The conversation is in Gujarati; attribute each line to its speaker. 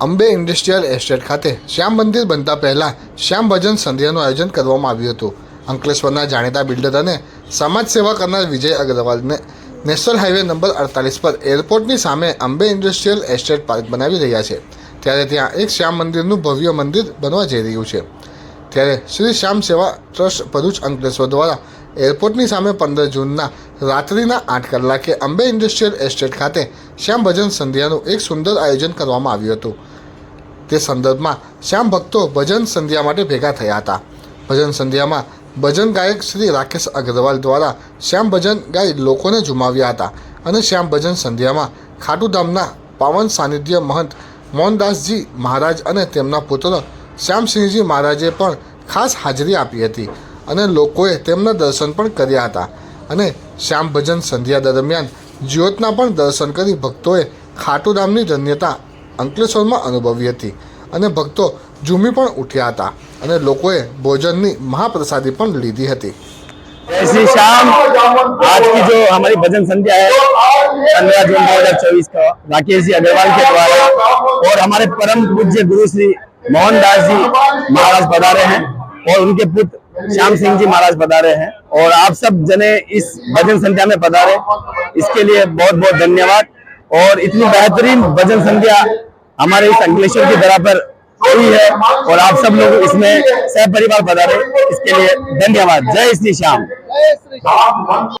Speaker 1: અંબે ઇન્ડસ્ટ્રીયલ એસ્ટેટ ખાતે શ્યામ મંદિર બનતા પહેલાં શ્યામ ભજન સંધ્યાનું આયોજન કરવામાં આવ્યું હતું. અંકલેશ્વરના જાણીતા બિલ્ડર અને સમાજ સેવા કરનાર વિજય અગ્રવાલને નેશનલ હાઈવે નંબર અડતાલીસ પર એરપોર્ટની સામે અંબે ઇન્ડસ્ટ્રીયલ એસ્ટેટ પાર્ક બનાવી રહ્યા છે. ત્યારે ત્યાં એક શ્યામ મંદિરનું ભવ્ય મંદિર બનવા જઈ રહ્યું છે. ત્યારે શ્રી શ્યામ સેવા ટ્રસ્ટ ભરૂચ અંકલેશ્વર દ્વારા એરપોર્ટની સામે પંદર જૂનના રાત્રિના આઠ કલાકે અંબે ઇન્ડસ્ટ્રીયલ એસ્ટેટ ખાતે શ્યામ ભજન સંધ્યાનું એક સુંદર આયોજન કરવામાં આવ્યું હતું. તે સંદર્ભમાં શ્યામ ભક્તો ભજન સંધ્યા માટે ભેગા થયા હતા. ભજન સંધ્યામાં ભજન ગાયક શ્રી રાકેશ અગ્રવાલ દ્વારા શ્યામ ભજન ગાઈ લોકોને ઝુમાવ્યા હતા અને શ્યામ ભજન સંધ્યામાં ખાટુધામના પાવન સાનિધ્ય મહંત મોહનદાસજી મહારાજ અને તેમના પુત્ર શ્યામસિંહજી મહારાજે પણ ખાસ હાજરી આપી હતી. અને લોકોએ તેમના દર્શન પણ કર્યા હતા અને શ્યામ ભજન સંધ્યા દરમિયાન જ્યોતના પણ દર્શન કરી ભક્તોએ ખાટુધામની ધન્યતા અંકલેશ્વરમાં અનુભવી હતી અને ભક્તો ઝૂમી પણ ઉઠ્યા હતા અને લોકોએ ભોજનની મહાપ્રસાદી પણ લીધી હતી
Speaker 2: जय श्री श्याम आज की जो हमारी भजन संध्या है पंद्रह जून दो हजार चौबीस का राकेश जी अग्रवाल के द्वारा और हमारे परम पूज्य गुरु श्री मोहनदास जी महाराज पधारे हैं और उनके पुत्र श्याम सिंह जी महाराज पधारे हैं और आप सब जने इस भजन संध्या में पधारे। इसके लिए बहुत बहुत धन्यवाद। और इतनी बेहतरीन भजन संध्या हमारे इस अंकलेश्वर की धरा पर हुई है और आप सब लोग इसमें सह परिवार पधारे। इसके लिए धन्यवाद। जय श्री श्याम।